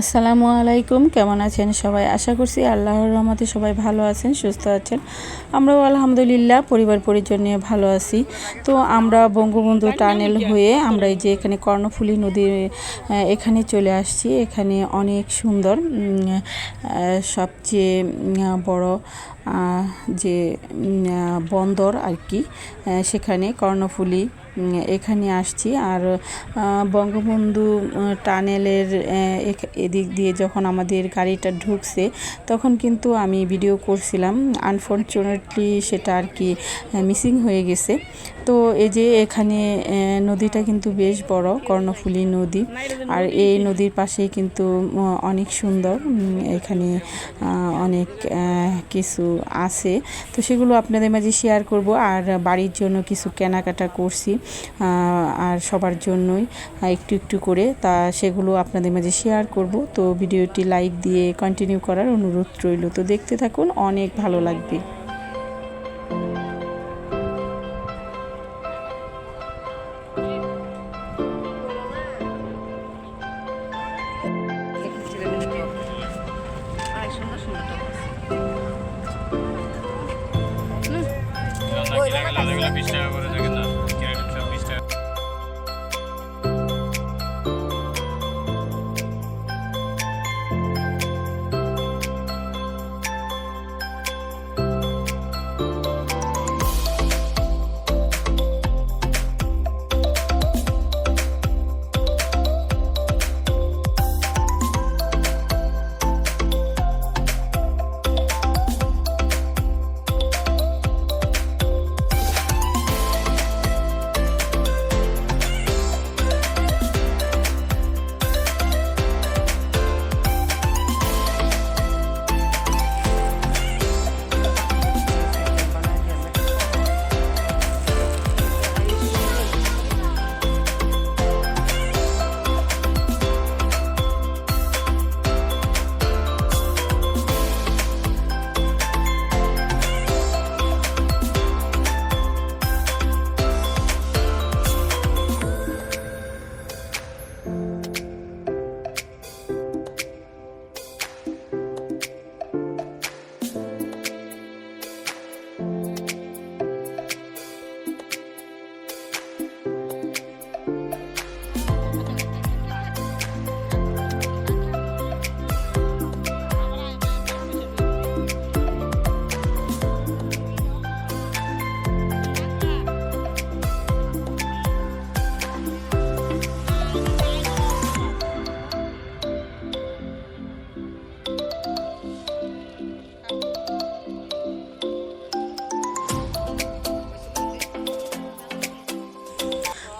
আসসালামু আলাইকুম, কেমন আছেন সবাই? আশা করছি আল্লাহর রহমতে সবাই ভালো আছেন, সুস্থ আছেন। আমরাও আলহামদুলিল্লাহ পরিবার পরিজন নিয়ে ভালো আছি। তো আমরা বঙ্গবন্ধু টানেল হয়ে আমরা এই যে এখানে কর্ণফুলী নদীর এখানে চলে আসছি। এখানে অনেক সুন্দর সবচেয়ে বড় যে বন্দর আর কি সেখানে কর্ণফুলী এখানে আসছি। আর বঙ্গবন্ধু টানেলের এদিক দিয়ে যখন আমাদের গাড়িটা ঢুকছে, তখন কিন্তু আমি ভিডিও করছিলাম। আনফর্চুনেটলি সেটা আর কি মিসিং হয়ে গেছে। তো এই যে, এখানে নদীটা কিন্তু বেশ বড়, কর্ণফুলী নদী। আর এই নদীর পাশেই কিন্তু অনেক সুন্দর। এখানে অনেক কিছু আছে, তো সেগুলো আপনাদের মাঝে শেয়ার করব। আর বাড়ির জন্য কিছু কেনাকাটা করছি আর সবার জন্যই একটু একটু করে, তা সেগুলো আপনাদের মাঝে শেয়ার করব। তো ভিডিওটি লাইক দিয়ে কন্টিনিউ করার অনুরোধ রইল। তো দেখতে থাকুন, অনেক ভালো লাগবে। কিনে গেলে আলাদা বিশ টাকা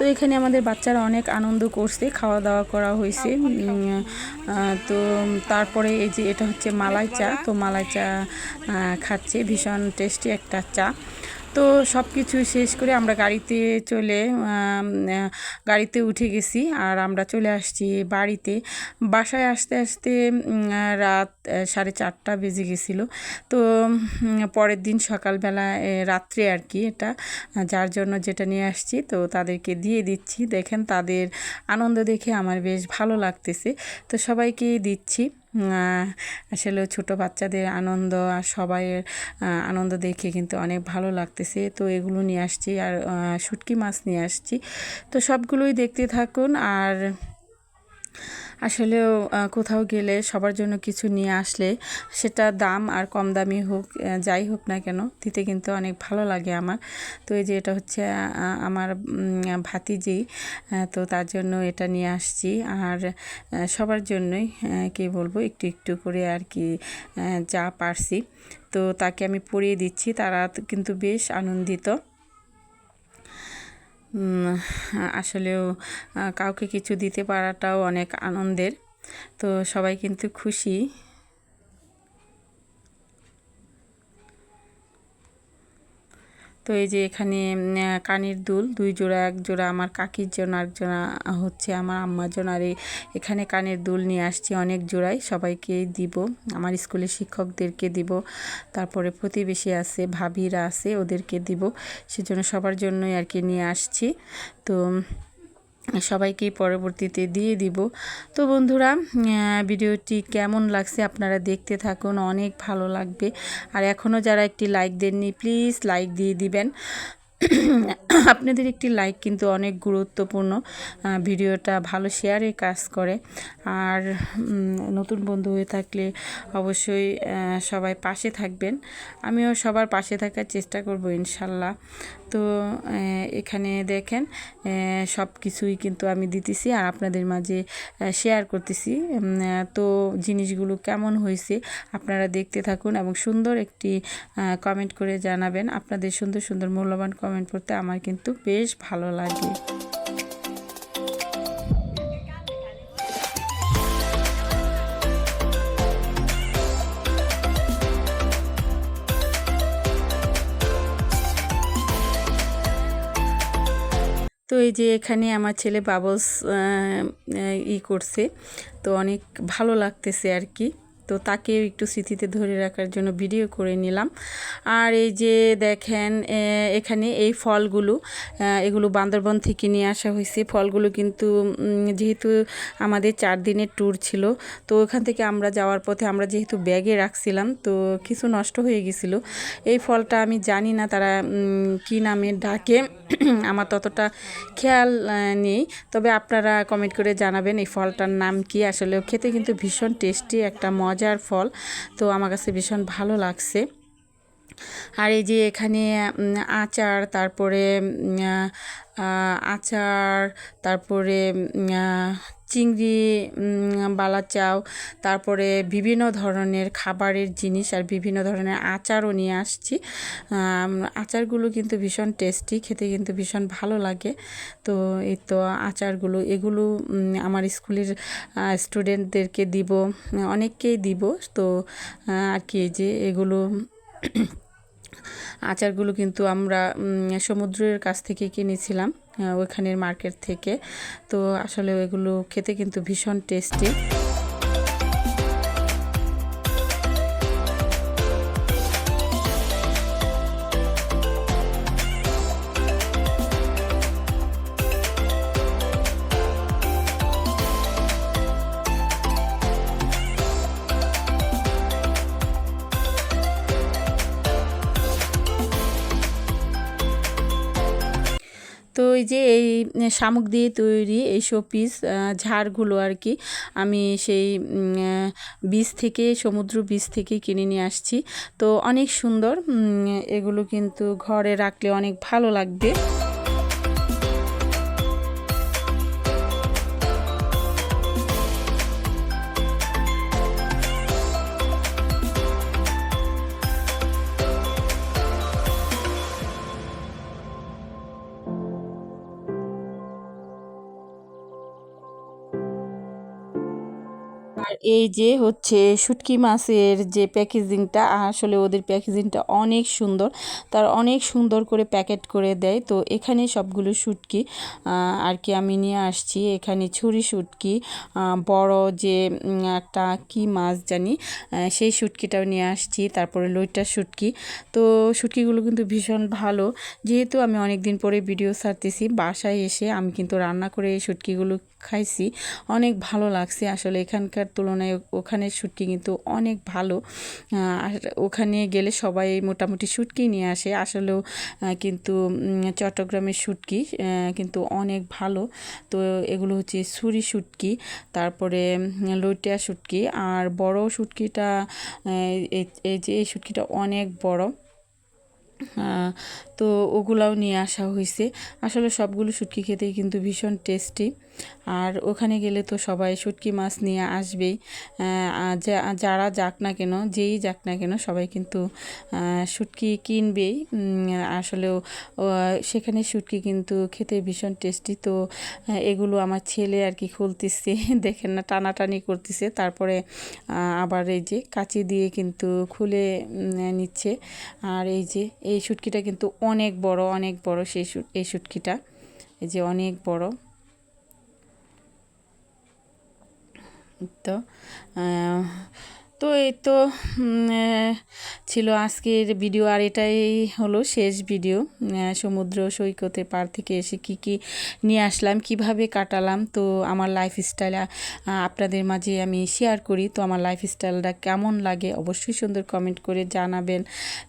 তো এখানে আমাদের বাচ্চারা অনেক আনন্দ করছে খাওয়া দাওয়া করা হয়েছে। তো তারপরে এই যে এটা হচ্ছে মালাই চা, তো মালাই চা খাচ্ছে। ভীষণ টেস্টি একটা চা। তো সব কিছু শেষ করে আমরা গাড়িতে চলে গাড়িতে উঠে গেছি আর আমরা চলে আসছি বাড়িতে। বাসায় আসতে আসতে রাত সাড়ে চারটা বেজে গেছিল। তো পরের দিন সকালবেলা রাত্রে আর কি এটা, যার জন্য যেটা নিয়ে আসছি তো তাদেরকে দিয়ে দিচ্ছি। দেখেন তাদের আনন্দ দেখে আমার বেশ ভালো লাগতেছে। তো সবাইকেই দিচ্ছি। আসলে ছোট বাচ্চাদের আনন্দ আর সবাইয়ের আনন্দ দেখে কিন্তু অনেক ভালো লাগতেছে। তো এগুলো নিয়ে আসছি আর শুটকি মাছ নিয়ে আসছি। তো সবগুলোই দেখতে থাকুন আর আসলেও আহ, কোথাও গেলে সবার জন্য কিছু নিয়ে আসলে সেটা দাম আর কম দামি হোক যাই হোক না কেন দিতে কিন্তু অনেক ভালো লাগে আমার। তো এই যে এটা হচ্ছে আমার ভাতিজি তো তার জন্য এটা নিয়ে আসছি। আর সবার জন্যই কি বলব একটু একটু করে আর কি যা পারছি। তো তাকে আমি পরিয়ে দিচ্ছি তারা কিন্তু বেশ আনন্দিত। আসলেও কাউকে কিছু দিতে পারাটাও অনেক আনন্দের। তো সবাই কিন্তু খুশি। তো এই যে এখানে কানের দুল, দুই জোড়া, এক জোড়া, আমার কাকির জন্য আর জোড়া হচ্ছে আমার আম্মার জন্য। আর এখানে কানের দুল নিয়ে আসছি অনেক জোড়াই, সবাইকে দিব। আমার স্কুলের শিক্ষকদেরকে দিব। তারপরে প্রতিবেশী আছে, ভাবিরা আছে, ওদেরকে দিব। সেজন্য সবার জন্যই আর কি নিয়ে আসছি। তো সবাইকে পরবর্তীতে দিয়ে দিব। তো বন্ধুরা ভিডিওটি কেমন লাগছে আপনারা দেখতে থাকুন, অনেক ভালো লাগবে। আর এখনও যারা একটি লাইক দেননি প্লিজ লাইক দিয়ে দিবেন। আপনাদের একটি লাইক কিন্তু অনেক গুরুত্বপূর্ণ। ভিডিওটা ভালো শেয়ারে কাজ করে। আর নতুন বন্ধু হয়ে থাকলে অবশ্যই সবাই পাশে থাকবেন। আমিও সবার পাশে থাকার চেষ্টা করব ইনশাল্লাহ। তো এখানে দেখেন সব কিছুই কিন্তু আমি দিতেছি আর আপনাদের মাঝে শেয়ার করতেছি। তো জিনিসগুলো কেমন হয়েছে আপনারা দেখতে থাকুন এবং সুন্দর একটি কমেন্ট করে জানাবেন। আপনাদের সুন্দর সুন্দর মূল্যবান কমেন্ট করতে আমার কিন্তু বেশ ভালো লাগে। এই যে এখানে আমার ছেলে বাবলস ই করছে। তো অনেক ভালো লাগতেছে আর কি। তো তাকে একটু স্মৃতিতে ধরে রাখার জন্য ভিডিও করে নিলাম। আর এই যে দেখেন এখানে এই ফলগুলো এগুলো বান্দরবন থেকে নিয়ে আসা হয়েছে। ফলগুলো কিন্তু যেহেতু আমাদের চার দিনের ট্যুর ছিল, তো ওখান থেকে আমরা যাওয়ার পথে আমরা যেহেতু ব্যাগে রাখছিলাম, তো কিছু নষ্ট হয়ে গেছিল। এই ফলটা আমি জানি না তারা কি নামে ডাকে। আমার ততটা খেয়াল নেই। তবে আপনারা কমেন্ট করে জানাবেন এই ফলটার নাম কি। আসলে খেতে কিন্তু ভীষণ টেস্টি একটা মজার ফল। তো আমার কাছে ভীষণ ভালো লাগছে। আর এই যে এখানে আচার, তারপরে আচার, তারপরে চিংড়ি উম, বালা চাও তারপরে বিভিন্ন ধরনের খাবারের জিনিস আর বিভিন্ন ধরনের আচারও নিয়ে আসছি। আচারগুলো কিন্তু ভীষণ টেস্টি খেতে কিন্তু ভীষণ ভালো লাগে। তো এই তো আচারগুলো এগুলো আমার স্কুলের স্টুডেন্টদেরকে দিব অনেককেই দিব। তো আর কি যে এগুলো আচারগুলো কিন্তু আমরা সমুদ্রের কাছ থেকে কিনেছিলাম। ওইখানের মার্কেট থেকে। তো আসলে ওইগুলো খেতে কিন্তু ভীষণ টেস্টি এই যে এই শামুক দিয়ে তৈরি এই শো পিস ঝাড়গুলো আর কি আমি সেই বীজ থেকে, সমুদ্র বীজ থেকে কিনে নিয়ে আসছি। তো অনেক সুন্দর এগুলো কিন্তু ঘরে রাখলে অনেক ভালো লাগবে। আর এই যে হচ্ছে শুটকি মাছের যে প্যাকেজিংটা, আসলে ওদের প্যাকেজিংটা অনেক সুন্দর। তার অনেক সুন্দর করে প্যাকেট করে দেয়। তো এখানে সবগুলো শুটকি আর কি আমি নিয়ে আসছি। এখানে ছুরি শুটকি বড় যে একটা কি মাছ জানি সেই শুটকিটাও নিয়ে আসছি। তারপরে লইটা শুটকি। তো শুটকিগুলো কিন্তু ভীষণ ভালো। যেহেতু আমি অনেক দিন পরে ভিডিও ছাড়তেছি, বাসায় এসে আমি কিন্তু রান্না করে এই শুটকিগুলো খাইছি। অনেক ভালো লাগছে। আসলে এখানকার তুলনায় ওখানের শুটকি কিন্তু অনেক ভালো। আর ওখানে গেলে সবাই মোটামুটি শুটকি নিয়ে আসে। আসলেও কিন্তু চট্টগ্রামের শুটকি কিন্তু অনেক ভালো। তো এগুলো হচ্ছে ছুরি শুটকি, তারপরে লইটিয়া শুটকি। আর বড় শুটকিটা এই- যে এই শুটকিটা অনেক বড়। তো ওগুলাও নিয়ে আসা হয়েছে আসলে সবগুলো শুটকি খেতেই কিন্তু ভীষণ টেস্টি। আর ওখানে গেলে তো সবাই শুটকি মাছ নিয়ে আসবেই। যারা যাক না কেন, যেই যাক না কেন, সবাই কিন্তু শুটকি কিনবেই। আসলেও সেখানে শুটকি কিন্তু খেতে ভীষণ টেস্টি। তো এগুলো আমার ছেলে আর কি খুলতেছে, দেখেন না, টানাটানি করতেছে। তারপরে আবার এই যে কাঁচি দিয়ে কিন্তু খুলে নিচ্ছে। আর এই যে এই শুটকিটা কিন্তু অনেক বড় অনেক বড় সেই এই শুটকিটা। এই যে অনেক বড়। তো তো এই তো ছিল আজকের ভিডিও আর এটাই হলো শেষ ভিডিও। সমুদ্র সৈকতের পার থেকে এসে কি কি নিয়ে আসলাম, কীভাবে কাটালাম, তো আমার লাইফস্টাইল আপনাদের মাঝে আমি শেয়ার করি। তো আমার লাইফস্টাইলটা কেমন লাগে অবশ্যই সুন্দর কমেন্ট করে জানাবেন।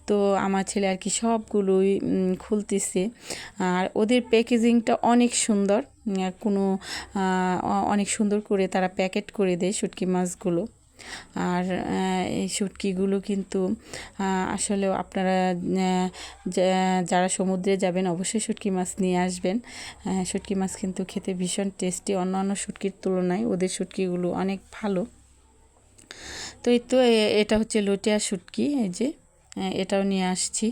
তো আমার ছেলে আর কি সবগুলোই খুলতেছে। আর ওদের প্যাকেজিংটা অনেক সুন্দর। কোনো অনেক সুন্দর করে তারা প্যাকেট করে দেয় শুটকি মাছগুলো। আর এই শুটকিগুলো কিন্তু আহ, আসলে আপনারা যারা সমুদ্রে যাবেন অবশ্যই শুটকি মাছ নিয়ে আসবেন। শুটকি মাছ কিন্তু খেতে ভীষণ টেস্টি। অন্যান্য শুটকির তুলনায় ওদের শুটকিগুলো অনেক ভালো। তো এই তো এটা হচ্ছে লোটিয়া শুটকি এই যে এটাও নিয়ে আসছি।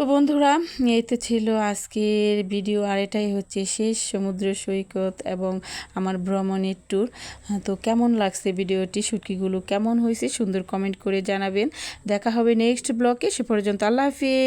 তো বন্ধুরা, এই তো ছিল আজকের ভিডিও, আর এটাই হচ্ছে শেষ সমুদ্র সৈকত এবং আমার ভ্রমণের ট্যুর তো কেমন লাগছে ভিডিওটি সুটকিগুলো কেমন হয়েছে, সুন্দর কমেন্ট করে জানাবেন। দেখা হবে নেক্সট ব্লকে সে পর্যন্ত আল্লাহ হাফিজ।